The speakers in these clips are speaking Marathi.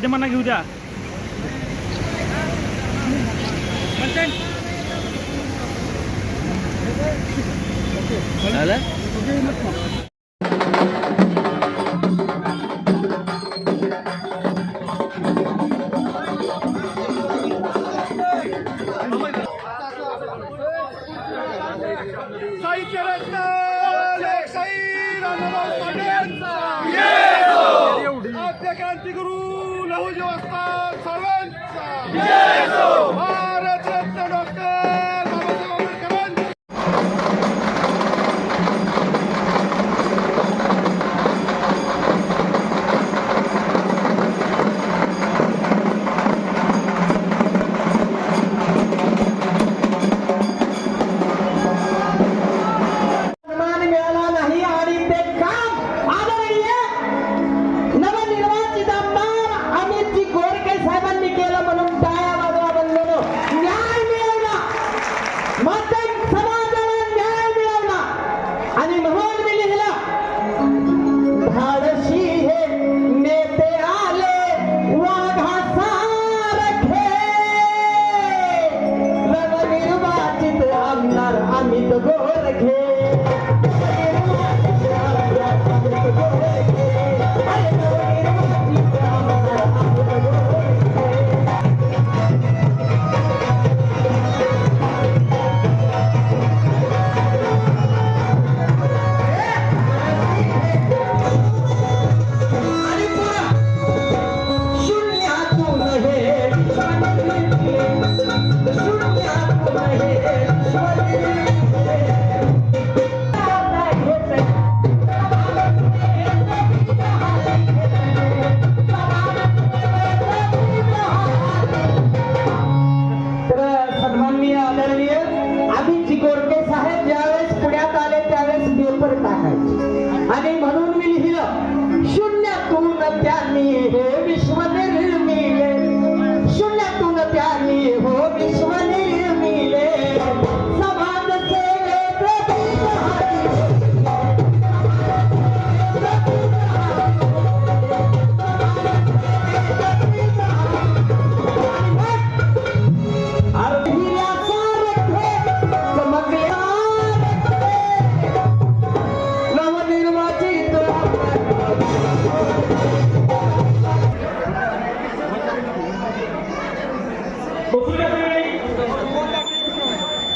माध्यमांना घेऊ द्या. झालं?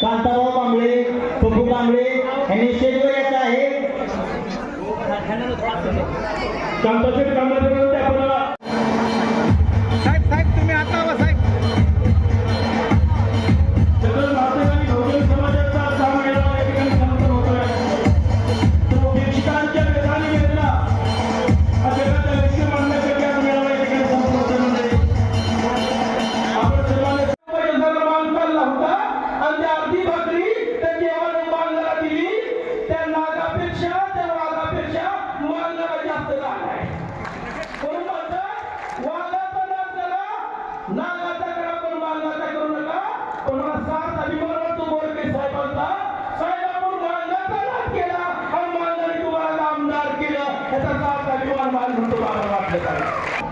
कांताराव कांबळे पप्पू कांबळे यांनी स्टेजवर यायचं आहे. कांताचे कामाचे يتفاعل اليوم مع المجتمع الواحد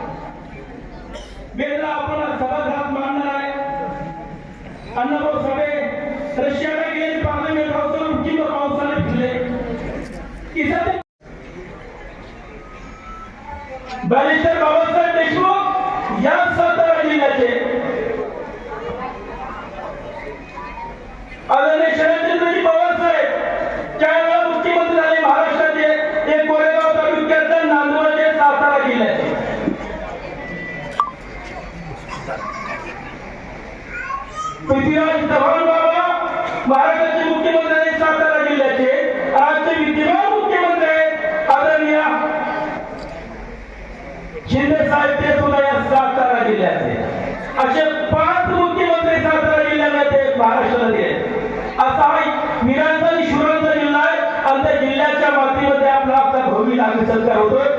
महाराष्ट्राचे मुख्यमंत्री आहेत सातारा जिल्ह्याचे आजचे विद्यमान मुख्यमंत्री आहेत आदरणीय शिंदे साहेब ते सुद्धा या सातारा जिल्ह्याचे. असे पाच मुख्यमंत्री सातारा जिल्ह्याला ते महाराष्ट्राला दिले असा विरांचा शिवरांचा जिल्हा आहे. आणि त्या जिल्ह्याच्या मातीमध्ये आपला आता भव्य नागरिक सरकार होतोय.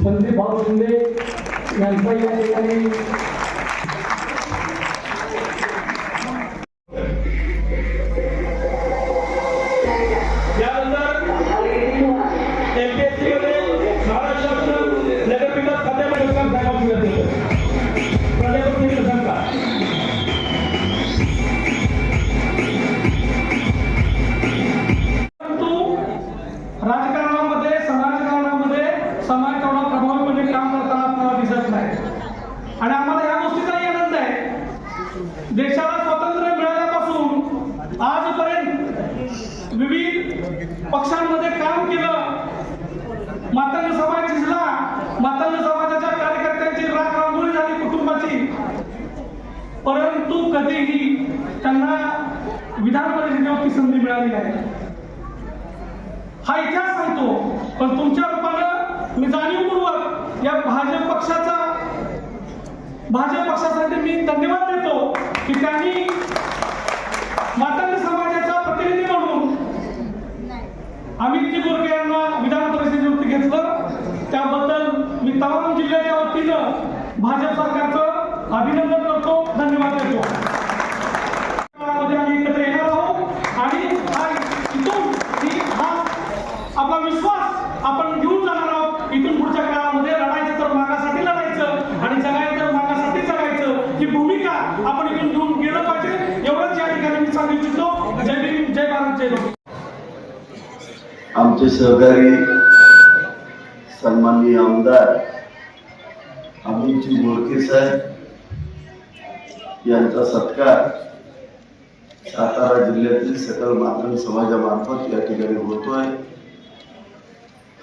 संदीप भाऊ शिंदे यांचा या ठिकाणी विधान परिषदेवरती संधी मिळाली आहे. हा इतिहास सांगतो पण तुमच्या रूपानं मी जाणीवपूर्वक या भाजप पक्षाचा भाजप पक्षासाठी मी धन्यवाद देतो की त्यांनी मातंग समाजाचा प्रतिनिधी म्हणून अमित गोरगे यांना विधान परिषदेवरती घेतलं. त्याबद्दल मी तमाम जिल्ह्याच्या वतीनं भाजप सरकारचं अभिनंदन करतो धन्यवाद देतो काळामध्ये आम्ही एकत्र येणार आहोत आणि हा इथून ही हा आपला विश्वास आपण घेऊन जाणार आहोत इथून पुढच्या काळामध्ये लढायचं तर मागासाठी लढायचं आणि जगायचं तर मागासाठी जगायचं ही भूमिका आपण इथून घेऊन गेलं पाहिजे एवढंच या ठिकाणी मी सांगू इच्छितो जय भीम जय भारत जय लोक आमचे सहकारी सन्माननीय आमदार अमितजी बोरके साहेब यांचा सत्कार सातारा जिल्ह्यातील सकल मातंग समाजामार्फत या ठिकाणी होतोय.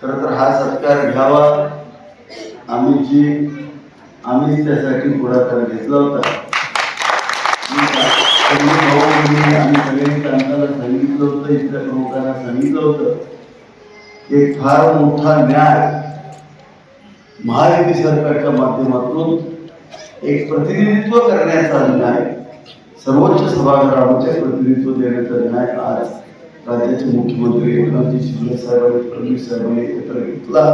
खरं तर हा सत्कार घ्यावा. अमितजी आम्हीच त्यासाठी पुढाकार घेतला होता. सगळे आम्ही सगळ्यांनी त्यांना सांगितलं होतं इतर लोकांना सांगितलं होतं. एक फार मोठा न्याय महायुती सरकारच्या माध्यमातून एक प्रतिनिधित्व करण्याचा न्याय सर्वोच्च सभागृहामध्ये प्रतिनिधित्व देण्याचा न्याय आज राज्याचे मुख्यमंत्री एकनाथजी शिंदे साहेबांनी फडणवीस साहेबांनी एकत्र घेतला.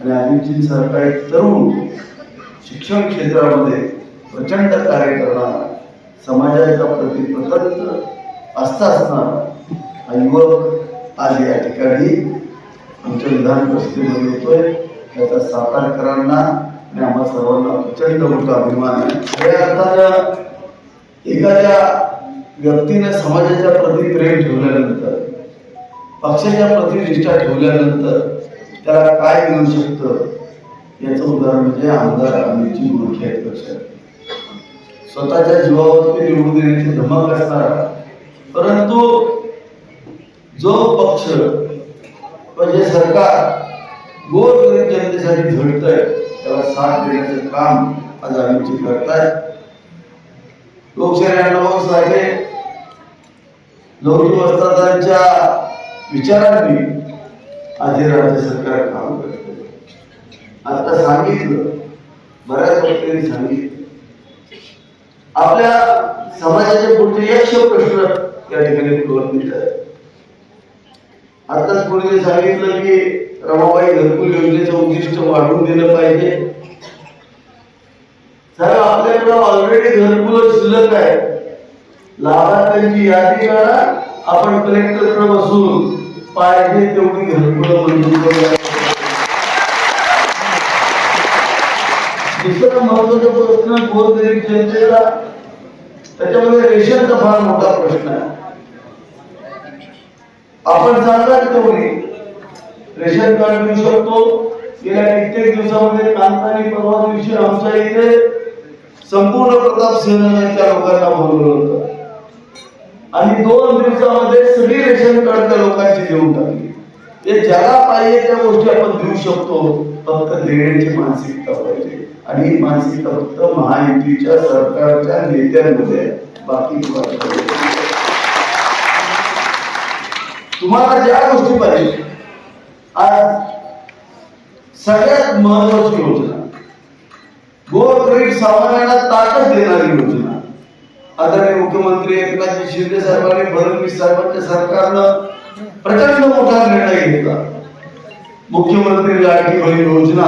आणि अमितजींसारखा एक तरुण शिक्षण क्षेत्रामध्ये प्रचंड कार्य करणारा समाजाच्या प्रति प्रतंत्र असता असणारा हा युवक आज या ठिकाणी आमच्या विधान परिषदेमध्ये येतोय. त्याचा सातारकरांना आणि आम्हा सर्वांना प्रचंड मोठा अभिमान आहे. खऱ्या अर्थानं एखाद्या व्यक्तीने समाजाच्या प्रति प्रेम ठेवल्यानंतर पक्षाच्या प्रति निष्ठा ठेवल्यानंतर त्याला काय मिळू शकतं? याचं उदाहरण म्हणजे आमदार आम्हीची गोरखे आहेत लक्षात स्वतःच्या जीवावरती निवडून देण्याची धमक असणार. परंतु जो पक्ष व जे सरकार गोरगरीब जनतेसाठी झडतंय त्याला साथ देण्याचं काम आज आम्ही करताय. लोकशाही अनुभव साहे लौकिक वस्तादांच्या विचारांनी आज हे राज्य सरकार काम करते आता सांगितलं बऱ्याच गोष्टींनी सांगितलं. आपल्या समाजाचे पुढचे यक्ष प्रश्न या ठिकाणी प्रलंबित आहेत? आताच कोणी सांगितलं की रमाबाई घरकुल योजनेचं उद्दिष्ट वाढवून दिलं पाहिजे. साहेब आपल्याकडे ऑलरेडी घरकुल शिल्लक आहे. लाभार्थ्यांची यादी काढा आपण कलेक्टरकडे बसून पाहिजे तेवढी घरकुल मंजूर करूया दुसरा महत्त्वाचा प्रश्न गोरगरीब जनतेला त्याच्यामध्ये रेशनचा फार मोठा प्रश्न आहे. आपण सांगा तेवढी रेशन कार्ड मिळू शकतो. गेल्या कित्येक दिवसामध्ये कांतानी परवा दिवशी आमच्या इथे संपूर्ण प्रताप सिंहच्या लोकांना बोलवलं होतं. आणि दोन दिवसामध्ये सगळी रेशन कार्ड त्या लोकांची देऊन टाकली. ते ज्याला पाहिजे त्या गोष्टी आपण देऊ शकतो. फक्त देण्याची मानसिकता पाहिजे. आणि ही मानसिकता फक्त महायुतीच्या सरकारच्या नेत्यांमध्ये बाकी कुणाकडे नाही. तुम्हाला ज्या गोष्टी पाहिजे आज सगळ्यात महत्वाची योजना गोरगरीब सामान्यांना ताकद देणारी योजना आदरणीय मुख्यमंत्री एकनाथजी शिंदे साहेबांनी फडणवीस साहेबांच्या सरकारनं प्रचंड मोठा निर्णय घेतला. मुख्यमंत्री लाडकी बहीण योजना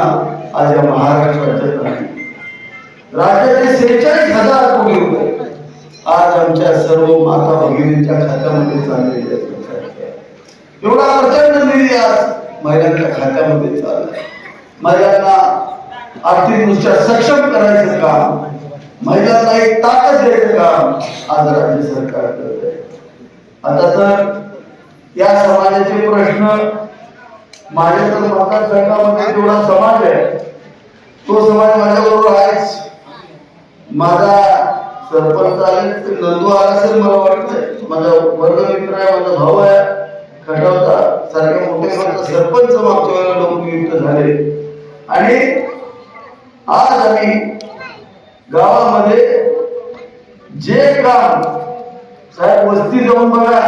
आज या महाराष्ट्र राज्यात राज्याचे सेहेचाळीस हजार कोटी रुपये आज आमच्या सर्व माता भगिनींच्या खात्यामध्ये चाललेले आहेत. एवढा प्रचंड निधी आज. महिलांच्या खात्यामध्ये चाललाय महिलांना आर्थिकदृष्ट्या सक्षम करायचं काम. महिलांना एक ताकद द्यायचं काम आज राज्य सरकार करत आहे आता तर या समाजाचे प्रश्न माझ्या तर मतदारसंघामध्ये जेवढा समाज आहे तो समाज माझ्याबरोबर आहेच. माझा सरपंच आले नंदू आला असेल मला वाटतंय. माझा वर्ग मित्र आहे माझा भाऊ आहे. खटावता सारख्या मोठे मोठे सरपंच मागच्या वेळेला लोकनियुक्त झाले. आणि आज आम्ही गावामध्ये जे काम साहेब वस्ती जाऊन बघा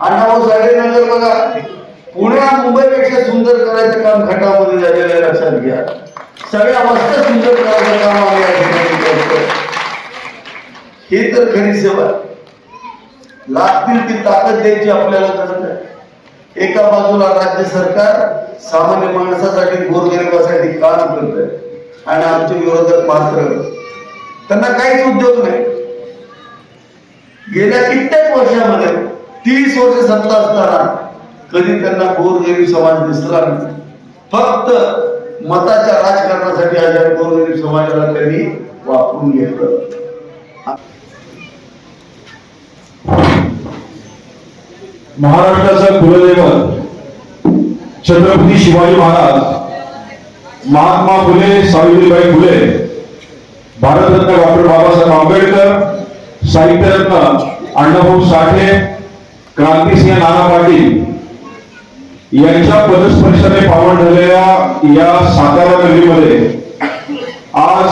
अण्णाभाऊ साडे नगर बघा पुण्या मुंबईपेक्षा सुंदर करायचं काम खटामध्ये झालेलं आहे लक्षात घ्या. सगळ्या वस्त्या सुंदर करायचं काम आम्ही या ठिकाणी करतो ही तर खरी सेवा. आहे. लागतील ती ताकद द्यायची आपल्याला गरज आहे. एका बाजूला राज्य सरकार सामान्य माणसासाठी गोरगरिबासाठी काम करत आहे आणि आमचे विरोधक मात्र त्यांना काहीच उद्योग नाही. गेल्या कित्येक वर्षामध्ये तीस वर्ष सत्ता असताना कधी त्यांना गोरगरीब समाज दिसला नाही. फक्त मताच्या राजकारणासाठी आज गोरगरीब समाजाला त्यांनी वापरून घेतलं. महाराष्ट्राचं कुलदैवत छत्रपती शिवाजी महाराज महात्मा फुले सावित्रीबाई फुले भारतरत्न डॉक्टर बाबासाहेब आंबेडकर साहित्यरत्न अण्णाभाऊ साठे क्रांतिसिंह नाना पाटील यांच्या पदस्पर्शाने पावन ठरलेल्या या सातारा नगरीमध्ये आज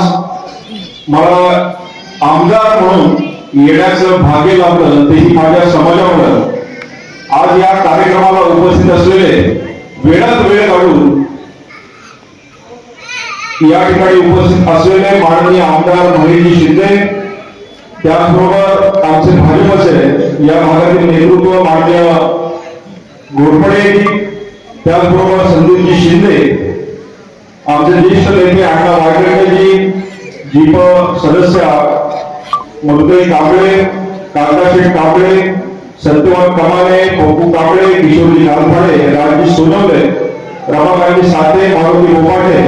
मला आमदार म्हणून येण्याचं भाग्य लाभलं तेही माझ्या समाजामुळं. आज या कार्यक्रमाला उपस्थित असलेले वेळात वेळ काढून या ठिकाणी उपस्थित असलेले माननीय आमदार महेशजी शिंदे त्याचबरोबर आमचे भाजपचे या भागातील नेतृत्व माननीय घोरपडे त्याचबरोबर संदीपजी शिंदे आमचे ज्येष्ठ नेते अण्णा वायकरजी दीप सदस्य मधुकरी कांबळे कांदाशेठ कांबळे संतवान कमाले पप्पू कांबळे किशोरजी लालफाळे राजजी सोनवले रमाकांती साते मारुती गोपाटे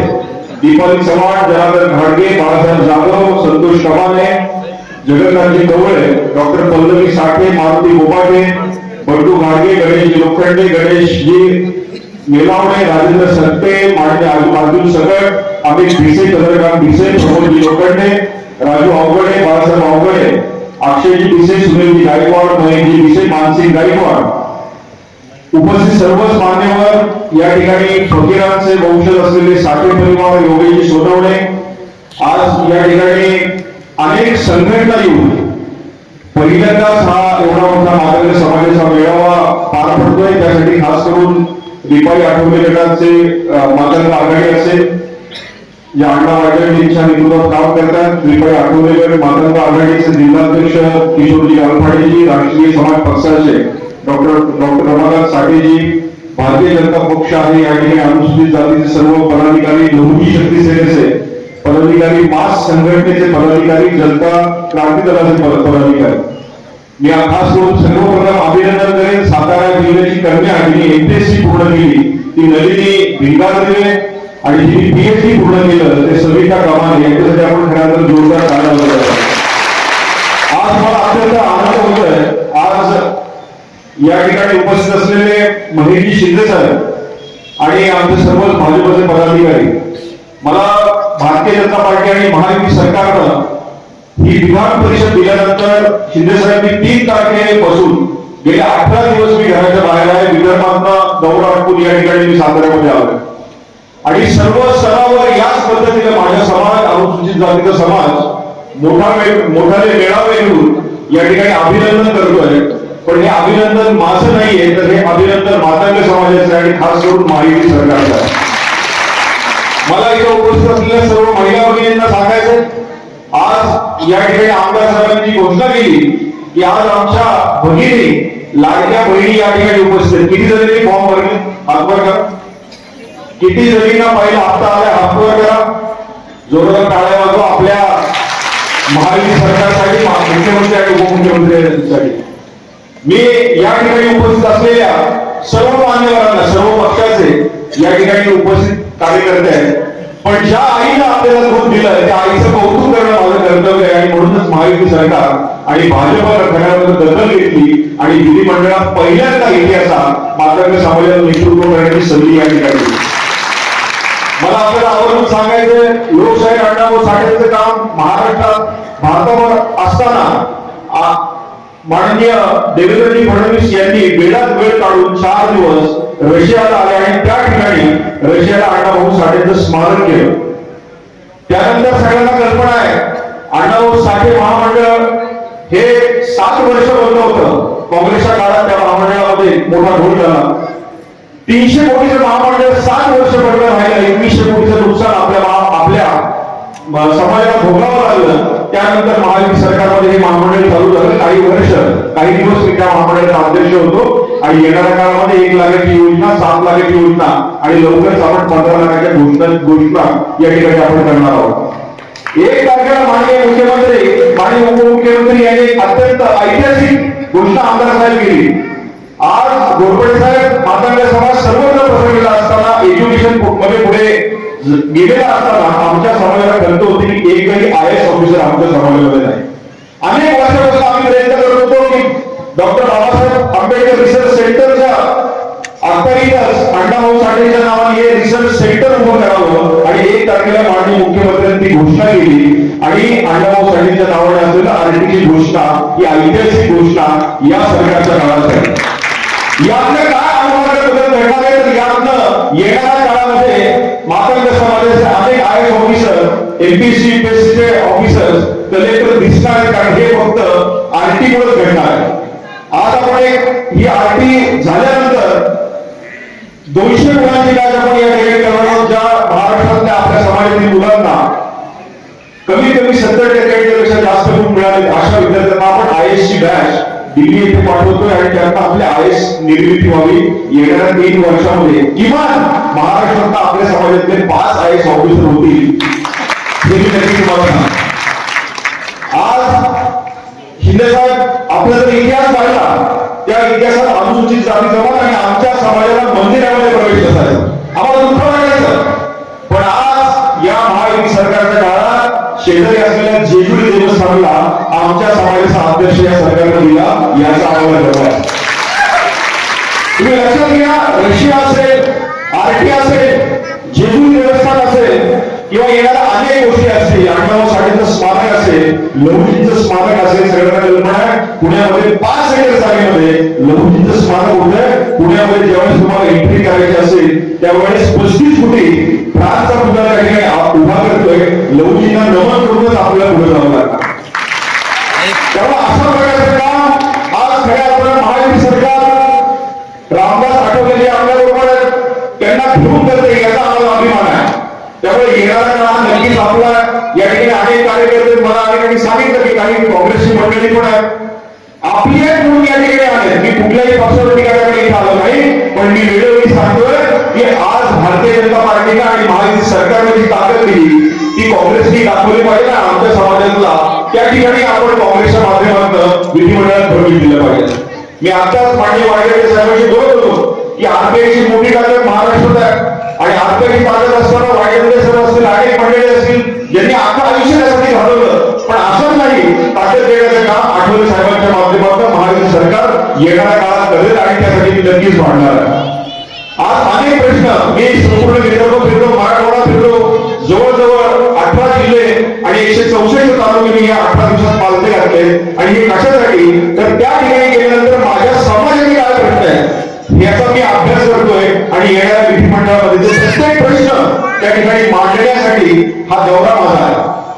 दीपाली चव्हाण जनार्दन घाडगे बाळासाहेब जाधव संतोष कमाले जगन्नाथजी कवळे डॉक्टर पल्लवी साठे मारुती गोपाटे बड्डू घाडगे गणेश लोखंडे गणेश जी मेलावणे राजेंद्र सत्ते माझे अर्जुन सगळ अमित भिसे चंद्रकांत भिसे प्रमोदजी लोखंडे राजू अवघडे बाळासाहेब अवघडे गायकवाड महेशजी विषय मानसिंग गायकवाड उपस्थित सर्वच मान्यवर या ठिकाणी फकीरांचे वंशज असलेले साठे परिवार योगेश सोनवणे. आज या ठिकाणी अनेक संघटना येऊन पहिल्यांदाच हा एवढा मोठा मातंग समाजाचा मेळावा पार पडतोय. त्यासाठी खास करून दीपाई आठवले गटाचे मातंग आघाडी असेल या अण्णा वाटेच्या नेतृत्वात काम करतात. दीपाली आठवले मातंग आघाडीचे जिल्हाध्यक्ष किशोरजी गालफाडेजी राष्ट्रीय समाज पक्षाचे डॉक्टर डॉक्टर रमाकांत साठेजी भारतीय जनता पक्ष आहे. या ठिकाणी अनुसूचित जातीचे सर्व पदाधिकारी लघुजी शक्ती सेनेचे पदाधिकारी मास संघटनेचे पदाधिकारी जनता क्रांती दलाचे पदाधिकारी. मी खास करून सर्वप्रथम अभिनंदन करेन. सातारा जिल्ह्याची कन्या जिने एमपीएससी पूर्ण केली. ती नलिनी भिंगारले आणि जिने पीएचडी पूर्ण केलं ते सविता कमाल यांच्यासाठी आपण खऱ्या अर्थानं जोरदार कारण आज मला अत्यंत आनंद होतोय. आज या ठिकाणी उपस्थित असलेले महेशजी शिंदे साहेब आणि आमचे सर्व भाजपचे पदाधिकारी मला भारतीय जनता पार्टी आणि महायुती सरकारनं ही विधान परिषद दिल्यानंतर शिंदे साहेबांनी तीन तारखेपासून गेले अठरा दिवस मी घराच्या बाहेर आहे. विदर्भात दौरा आटपून या ठिकाणी मी साताऱ्यामध्ये आलोय. आणि सर्व स्तरावर याच पद्धतीने माझ्या समाज अनुसूचित जातीचा समाज मोठा मे- मोठाले मेळावे घेऊन या ठिकाणी अभिनंदन करतोय पण हे अभिनंदन माझं नाहीये तर हे अभिनंदन मातंग समाजाचं आणि खास करून माहिती सरकारचं आहे. मला इथे उपस्थित असलेल्या सर्व महिला भगिनींना सांगायचं आज या ठिकाणी आमदार साहेबांनी घोषणा केली की आज आमच्या भगिनी लाडक्या बहिणी या ठिकाणी उपस्थित किती जणांनी फॉर्म भरले? हातवर का किती जणींना पहिला हप्ता आला हातवर करा. जोरदार टाळ्या वाजवा आपल्या महायुती सरकारसाठी मुख्यमंत्री आणि उपमुख्यमंत्र्यांसाठी मी या ठिकाणी उपस्थित असलेल्या सर्व मान्यवरांना सर्व पक्षाचे या ठिकाणी उपस्थित कार्यकर्ते आहेत. पण ज्या आईनं आपल्याला दूध दिलं त्या आईचं कौतुक करणं माझं कर्तव्य आहे आणि म्हणूनच महायुती सरकार आणि भाजप घटनावर दखल घेतली आणि विधिमंडळात पहिल्यांदा इतिहासात मातंग समाजाला नेतृत्व करण्याची संधी या ठिकाणी दिली. मला आपल्याला आवर्जून सांगायचं लोकशाही अण्णाभाऊ साठेचं काम महाराष्ट्रात भारतावर असताना माननीय देवेंद्रजी फडणवीस यांनी वेळात वेळ काढून चार दिवस रशियाला आले आणि त्या ठिकाणी रशियाला अण्णाभाऊ साठेचं स्मारक केलं. त्यानंतर सगळ्यांना कल्पना आहे अण्णाभाऊ साठे महामंडळ हे सात वर्ष बंद होतं. काँग्रेसच्या काळात त्या महामंडळामध्ये मोठा घोळ झाला. तीनशे कोटीचं महामंडळ सात वर्ष पडलं राहिलं एकवीसशे कोटीचं नुकसान आपल्या आपल्या समाजाला भोगावं लागलं. त्यानंतर महायुती सरकारमध्ये हे महामंडळ चालू झालं. काही वर्ष काही दिवस मी त्या महामंडळाचा अध्यक्ष होतो. आणि येणाऱ्या काळामध्ये एक लाखाची योजना सात लाखाची योजना आणि लवकरच आपण पंधरा लाखाच्या घोषणा घोषणा या ठिकाणी आपण करणार आहोत. एक तारखेला माननीय मुख्यमंत्री माननीय उपमुख्यमंत्री यांनी अत्यंत ऐतिहासिक घोषणा आमदार साहेब केली. आज घोरपडे साहेब मातांच्या समाज सर्वत्र पसरलेला असताना एज्युकेशनमध्ये पुढे गेलेला असताना आमच्या समाजाला कळत होती की एकही आय एस ऑफिसर आमच्या समाजामध्ये नाही. अनेक वर्षापासून आम्ही प्रयत्न करत होतो की डॉक्टर बाबासाहेब आंबेडकर रिसर्च सेंटरच्या अखेरीतच अण्णाभाऊ साठेच्या नावाने हे रिसर्च सेंटर उभं करावं आणि एक तारखेला माननीय मुख्यमंत्र्यांनी घोषणा केली. आणि अण्णाभाऊ साठेच्या नावाने असलेल्या आरटीची घोषणा ही ऐतिहासिक घोषणा या सरकारच्या काळात झाली. यातनं काय आम्हाला बदल घडणार आहे तर यातनं येणाऱ्या काळामध्ये मातंग समाजाचे अनेक आय एस ऑफिसर एमपीसी चे ऑफिसर कलेक्टर दिसणार आहेत कारण हे फक्त आरटी मुळे घडणार आहे आज आपण एक ही आरटी झाल्यानंतर दोनशे मुलांची काय आपण या ठिकाणी करणार आहोत ज्या महाराष्ट्रातल्या आपल्या समाजातील मुलांना कमी कमी सत्तर टक्क्यांपेक्षा जास्त गुण मिळाले अशा विद्यार्थ्यांना आपण आय एस ची बॅच दिल्ली येथे पाठवतोय आणि त्यांना आपली आयुष निर्मिती व्हावी येणाऱ्या तीन वर्षामध्ये किमान महाराष्ट्रात आपल्या समाजातले पाच आय एस ऑफिसर होतील. हे मी नक्की तुम्हाला सांगतो. आज शिंदे साहेब आपला जर इतिहास पाहिला त्या इतिहासात अनुसूचित जाती जमा आणि आमच्या समाजाला मंदिरामध्ये प्रवेश असायचा आम्हाला दुःख वाटायचं. पण आज या महायुती सरकारच्या काळात शेजारी असलेल्या जेजुरी देवस्थानला आमच्या समाजाचा अध्यक्ष या सरकारने दिला याचा आम्हाला गर्व आहे. तुम्ही लक्षात घ्या रशिया असेल आरटी असेल जेजू देवस्थान असेल किंवा येणाऱ्या अनेक गोष्टी असतील अण्णाभाऊ साठीचं स्मारक असेल लहुजींचं स्मारक असेल सगळ्यांना कल्पना आहे पुण्यामध्ये पाच एकर जागेमध्ये लहुजींचं स्मारक होतं पुण्यामध्ये ज्यावेळेस तुम्हाला एंट्री करायची असेल त्यावेळेस पस्तीस कोटी फ्रान्सचा पुतळा उभा करतोय. लहुजींना नमन करूनच आपल्याला पुढे जावं लागतं. करते याचा आम्हाला अभिमान आहे. त्यामुळे येणारा काळ नक्कीच आपला या ठिकाणी अनेक कार्यकर्ते मला अनेकांनी सांगितलं की काही काँग्रेसची मंडळी पण आपली एक म्हणून या ठिकाणी आले मी कुठल्याही पक्षावर टीका करायला आलो नाही पण मी वेळोवेळी सांगतोय की आज भारतीय जनता पार्टीला आणि महायुती सरकारने जी ताकद दिली ती काँग्रेसनी दाखवली पाहिजे आमच्या समाजातला त्या ठिकाणी आपण काँग्रेसच्या माध्यमातून विधिमंडळात प्रवेश दिला पाहिजे. मी आताच पाणी वाडेकर साहेबांशी बोलत होतो. ही आरबीआयची मोठी ताकद महाराष्ट्रात आहे आणि आरबीआयची ताकद असताना वाडेकर सर असतील अनेक मंडळी असतील यांनी आता आयुष्य त्यासाठी घालवलं. पण असंच नाही ताकद देण्याचं काम आठवले साहेबांच्या माध्यमातून महाराष्ट्र सरकार येणाऱ्या काळात करेल आणि त्यासाठी मी नक्कीच वाढणार आहे. आज अनेक प्रश्न मी संपूर्ण विदर्भ फिरलो मराठवाडा फिरलो जवळजवळ अठरा जिल्हे आणि एकशे चौसष्ट तालुके मी या अठरा दिवसात पालते घातले. आणि हे कशासाठी? तर त्या ठिकाणी गेल्यानंतर माझ्या समाजाने काय प्रश्न आहे? मांडण्यासाठी हा दौरा माझा आहे.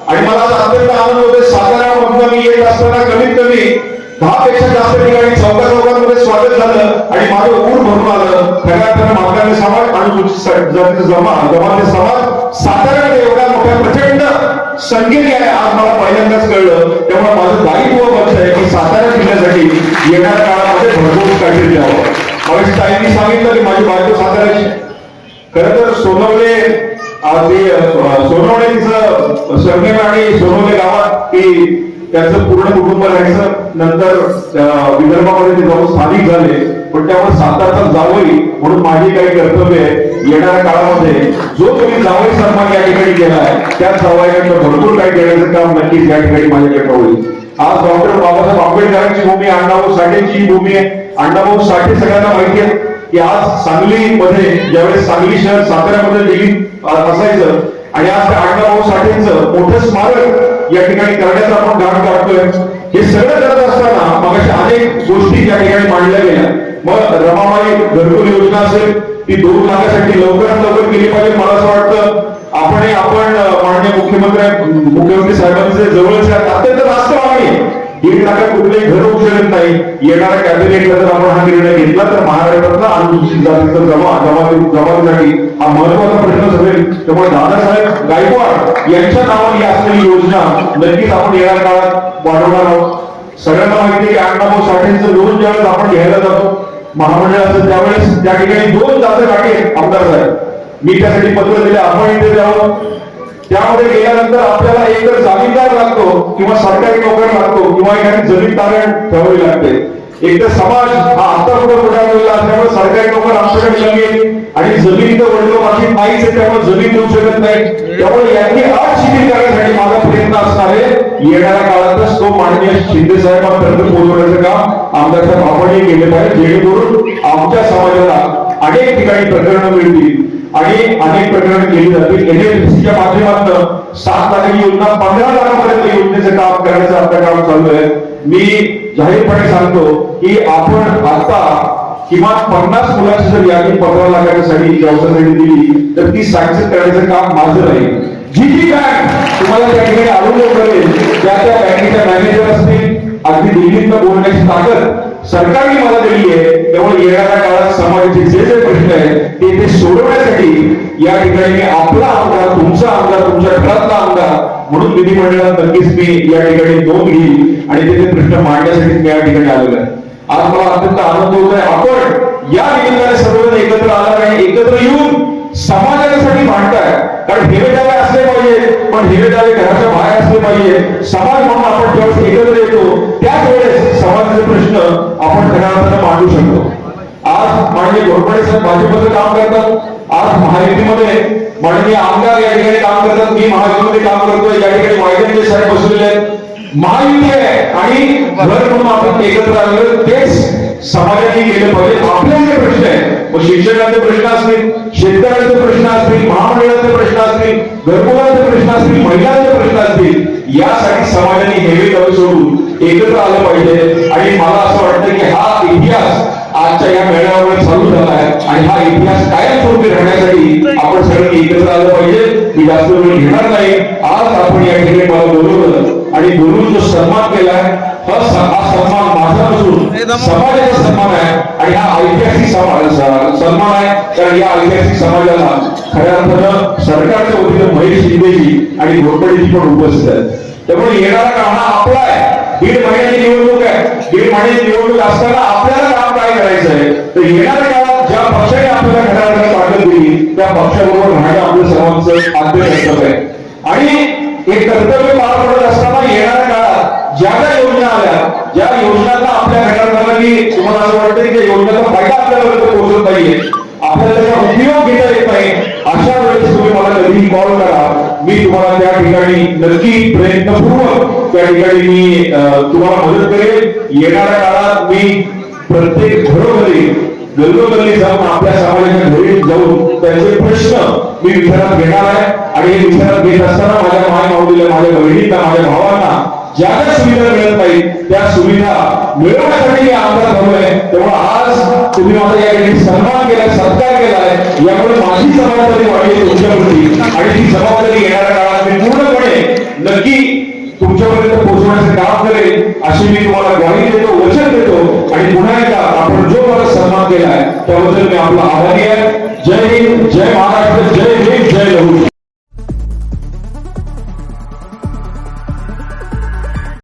आणि मला अत्यंत आनंद होते साताऱ्यामधून मी येत असताना कमीत कमी दहा पेक्षा जास्त ठिकाणी चौदा चौकांमध्ये स्वागत झालं आणि माझं ऊर भरून आलं. खऱ्या अर्थानं मागणारे समाज आणि स- जातीचा जमा जमाती समाज साताऱ्यामध्ये एवढ्या मोठ्या प्रचंड संकेत आहे आज मला पहिल्यांदाच कळलं. त्यामुळे माझं दायित्व पक्ष आहे की सातारा जिल्ह्यासाठी येणाऱ्या काळामध्ये भरपूर काहीतरी द्यावं. मग ताईंनी सांगितलं की माझी बायको साताऱ्याची. खरं तर सोनवले आज ते अं, सोनवणे तिचं सरनेम आणि सोनवणे गावात की त्याचं पूर्ण कुटुंब राहायचं. नंतर विदर्भामध्ये ते जाऊन स्थानिक झाले. पण त्यामुळे सातारचा जावई म्हणून माझी काही कर्तव्य आहे. येणाऱ्या काळामध्ये जो तुम्ही जावई सन्मान या ठिकाणी केला आहे त्या जावयाकडनं भरपूर काही देण्याचं काम नक्कीच या ठिकाणी माझ्याकडे होईल. आज डॉक्टर बाबासाहेब आंबेडकरांची भूमी अण्णाभाऊ साठेची भूमी आहे. अण्णाभाऊ साठे सगळ्यांना माहिती आहे. की आज सांगलीमध्ये ज्यावेळेस सांगली शहर साताऱ्यामध्ये लिहित असायचं आणि आज त्या अण्णाभाऊ साठेंचं मोठं स्मारक या ठिकाणी करण्याचं आपण घाट काढतोय. हे सगळं करत असताना मग अनेक गोष्टी या ठिकाणी मांडल्या गेल्या. मग रमाबाई घरकुल योजना असेल ती दोन लाखासाठी लवकरात लवकर केली पाहिजे मला असं वाटतं. आपण आपण माननीय मुख्यमंत्री मुख्यमंत्री साहेबांचे जवळच अत्यंत रास्त मागणी आहे. दीड लाखात कुठलेही घर होऊ शकत नाही. येणाऱ्या कॅबिनेटला जर आपण हा निर्णय घेतला तर महाराष्ट्रातला अनुसूचित जातीचा जमा जमाती जमातीसाठी हा महत्त्वाचा प्रश्न ठरेल. त्यामुळे दादासाहेब गायकवाड यांच्या नावाने असलेली योजना नक्कीच आपण येणाऱ्या काळात वाढवणार आहोत. सगळ्यांना माहिती आहे की अण्णाभाऊ साठेंचं लोन ज्यावेळेस आपण घ्यायला जातो महामंडळाचं त्यावेळेस त्या ठिकाणी दोन जाते गाठी आमदार साहेब मी त्यासाठी पत्र दिले आपण इथे द्यावं त्यामध्ये गेल्यानंतर आपल्याला एक तर जामीनदार लागतो किंवा सरकारी नोकर लागतो किंवा एखादी जमीन तारण ठेवावी लागते. एक तर समाज हा आता पुढे पुढारलेला असल्यामुळे सरकारी नोकर आमच्याकडे लागेल आणि जमीन तर वडलो माझी नाहीच आहे त्यामुळे जमीन देऊ शकत नाही. त्यामुळे यांनी आज शिथिल करण्यासाठी माझा प्रयत्न असणार आहे. येणाऱ्या काळातच तो माननीय शिंदे साहेबांपर्यंत पोहोचवण्याचं काम आमदार साहेब आपणही केले पाहिजे जेणेकरून आमच्या समाजाला अनेक ठिकाणी प्रकरणं मिळतील. आणि अनेक प्रकरण केली जातील. एनएफसीच्या माध्यमातून सात लाखाची योजना पंधरा लाखापर्यंत योजनेचं काम करण्याचं आपलं काम चालू आहे. मी जाहीरपणे सांगतो की आपण आता किमान पन्नास मुलांची जर यादी पंधरा लाखाच्यासाठी व्यवसायासाठी दिली तर ती सँक्शन करण्याचं काम माझं राहील. जी जी बँक तुम्हाला त्या ठिकाणी अनुभव करेल त्या त्या बँकेच्या मॅनेजर असतील अगदी दिल्लीतनं बोलण्याची ताकद सरकारने मला दिली आहे. त्यामुळे येणाऱ्या काळात समाजाचे जे जे प्रश्न आहेत ते ते सोडवण्यासाठी या ठिकाणी मी आपला आमदार तुमचा आमदार तुमच्या घरातला आमदार म्हणून विधिमंडळात नक्कीच मी या ठिकाणी नोंद घेईल आणि ते प्रश्न मांडण्यासाठी मी या ठिकाणी आलेलो आहे. आज मला अत्यंत आनंद होत आहे आपण या निमित्ताने सर्वजण एकत्र आला आणि एकत्र येऊन समाजासाठी मांडताय कारण हिरे दावे असले पाहिजे पण हिरे दावे घराच्या बाहेर असले पाहिजे. समाज म्हणून आपण जेव्हा एकत्र येतो त्याच वेळेस समाजाचे प्रश्न आपण खऱ्या मांडू शकतो. आज माननीय घोरपडे साहेब भाजपचं काम करतात. आज महायुतीमध्ये माननीय आमदार या ठिकाणी काम करतात. मी महायुतीमध्ये काम करतोय. या ठिकाणी वायदे साहेब बसलेले आहेत. महायुती आहे आणि घर म्हणून आपण एकत्र आलेलो तेच समाजाने गेले पाहिजे आपले जे प्रश्न आहेत मग शिक्षकांचे प्रश्न असतील शेतकऱ्यांचे प्रश्न असतील महामंडळाचे प्रश्न असतील घरकुलाचे प्रश्न असतील महिलांचे प्रश्न असतील यासाठी समाजाने हेवे दावे सोडून एकत्र आलं पाहिजे. आणि मला असं वाटतं की हा इतिहास आजच्या या मेळाव्यामुळे चालू झाला आहे. आणि हा इतिहास कायमस्वरूपी राहण्यासाठी आपण सगळं एकत्र आलं पाहिजे. मी जास्त वेळ घेणार नाही. आज आपण या ठिकाणी मला बोलवलं आणि बोलून जो सन्मान केलाय आहे सन्मान माझा नसून समाजाचा सन्मान आहे आणि हा ऐतिहासिक समाज सन्मान आहे कारण या ऐतिहासिक समाजाला खऱ्या अर्थानं सरकारच्या वतीनं महेश शिंदेजी आणि घोरपडेजी पण उपस्थित आहेत त्यामुळे येणारा काळ हा आपला आहे दीड महिन्याची निवडणूक आहे दीड महिन्याची निवडणूक असताना आपल्याला काम काय करायचं आहे तर येणाऱ्या काळात ज्या पक्षाने आपल्याला खऱ्या अर्थानं ताकद दिली त्या पक्षाबरोबर राहणं आपलं सर्वांचं आद्य कर्तव्य आहे आणि हे कर्तव्य पार पडत असताना येणाऱ्या काळात ज्या ज्या आल्या या योजनांना आपल्या घटनांनी तुम्हाला असं वाटतं की त्या योजनेचा फायदा आपल्यापर्यंत पोहोचत नाहीये आपल्याला त्याचा उपयोग घेता येत नाही. अशा वेळेस तुम्ही मला कधीही कॉल करा. मी तुम्हाला त्या ठिकाणी नक्की प्रयत्नपूर्वक त्या ठिकाणी मी तुम्हाला मदत करेल. येणाऱ्या काळात मी प्रत्येक घरोघरी गल्लोगल्ली जाऊन आपल्या समाजाच्या घरी जाऊन त्यांचे प्रश्न मी विचारात घेणार आहे. आणि हे विचारात घेत असताना माझ्या माय माऊलीला माझ्या बहिणींना माझ्या भावांना ज्या ज्या सुविधा मिळत नाही त्या सुविधा मिळवण्यासाठी मी आमदार आहे तेव्हा आज तुम्ही माझा या ठिकाणी सन्मान केला सत्कार केलाय. यामुळे माझी जबाबदारी वाढली तुमच्यावरती. आणि ती जबाबदारी येणाऱ्या काळात मी पूर्णपणे नक्की तुमच्यापर्यंत पोहोचवण्याचं काम करेल अशी मी तुम्हाला ग्वाही देतो वचन देतो. आणि पुन्हा एकदा आपण जो मला सन्मान केलाय त्याबद्दल मी आपला आभारी आहे. जय हिंद जय महाराष्ट्र जय हिंद जय लहू